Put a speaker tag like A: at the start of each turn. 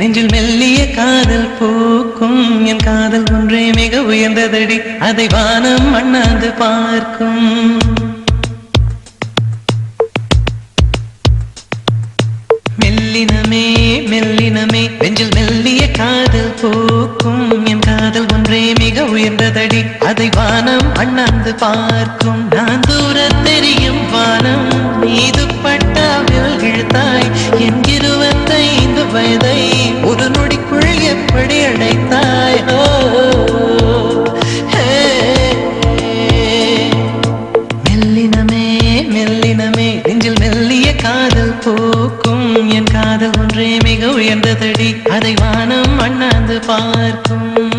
A: நெஞ்சில் மெல்லிய காதல் பூக்கும். என் காதல் ஒன்றே மிக உயர்ந்ததடி. அதை வானம் மண்ணாந்து பார்க்கும். மெல்லினமே மெல்லினமே நெஞ்சில் மெல்லிய காதல் பூக்கும். என் காதல் ஒன்றே மிக உயர்ந்ததடி. அதை வானம் அண்ணாந்து பார்க்கும். நான் தூர தெரியும் வானம். மீது பட்டாவில் இழுத்தாய். என் இருபத்தைந்து வயது மெல்லினமே நெஞ்சில் மெல்லிய காதல் போக்கும். என் காதல் ஒன்றே மிக உயர்ந்ததடி. அதை வானம் அண்ணாந்து பார்க்கும்.